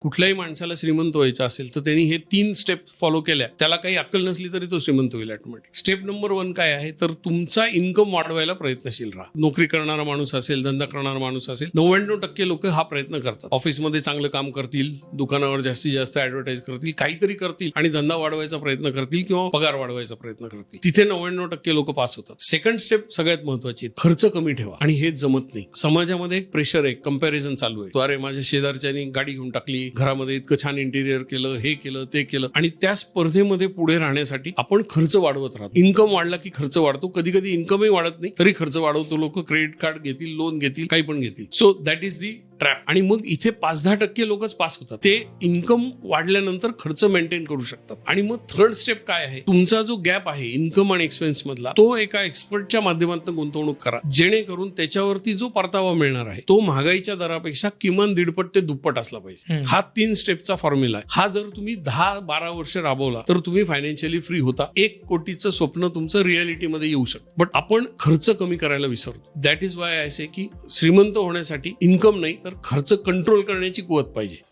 कुठल्याही माणसाला श्रीमंत व्हायचं असेल तर त्यांनी हे तीन स्टेप फॉलो केल्या. त्याला काही अक्कल नसली तरी तो श्रीमंत होईल ऑटोमॅटिक स्टेप नंबर वन काय आहे? तर तुमचा इन्कम वाढवायला प्रयत्नशील राहा. नोकरी करणारा माणूस असेल धंदा करणारा माणूस असेल नव्याण्णव टक्के लोक हा प्रयत्न करतात. ऑफिसमध्ये चांगलं काम करतील दुकानावर जास्तीत जास्त ऍडव्हर्टाईज करतील काहीतरी करतील आणि धंदा वाढवायचा प्रयत्न करतील किंवा पगार वाढवायचा प्रयत्न करतील. तिथे नव्याण्णव टक्के लोक पास होतात. सेकंड स्टेप सगळ्यात महत्वाची खर्च कमी ठेवा. आणि हे जमत नाही. समाजामध्ये एक प्रेशर आहे. कंपॅरिझन चालू आहे. तो अरे माझ्या शेजारच्यानी गाडी घेऊन टाकली घरामध्ये इतकं छान इंटिरियर केलं हे केलं ते केलं. आणि त्या स्पर्धेमध्ये पुढे राहण्यासाठी आपण खर्च वाढवत राहतो. इन्कम वाढला की खर्च वाढतो. कधी कधी इन्कमही वाढत नाही तरी खर्च वाढवतो. लोक क्रेडिट कार्ड घेतील लोन घेतील काही पण घेतील. So that is the trap. आणि मग इथे पाच दहा टक्के लोकच पास होतात. ते इन्कम वाढल्यानंतर खर्च मेंटेन करू शकतात. आणि मग थर्ड स्टेप काय आहे? तुमचा जो गॅप आहे इन्कम आणि एक्सपेन्स मधला तो एका एक्सपर्टच्या माध्यमातून गुंतवणूक करा. जेणेकरून त्याच्यावरती जो परतावा मिळणार आहे तो महागाईच्या दरापेक्षा किमान दीडपट ते दुप्पट असला पाहिजे. हा तीन स्टेपचा फॉर्म्युला आहे. हा जर तुम्ही दहा बारा वर्ष राबवला तर तुम्ही फायनान्शियली फ्री होता. एक कोटीचं स्वप्न तुमचं रियालिटीमध्ये येऊ शकतं. बट आपण खर्च कमी करायला विसरतो. That is why I say की श्रीमंत होण्यासाठी इन्कम नाही तर खर्च कंट्रोल करण्याची कुवत पाहिजे.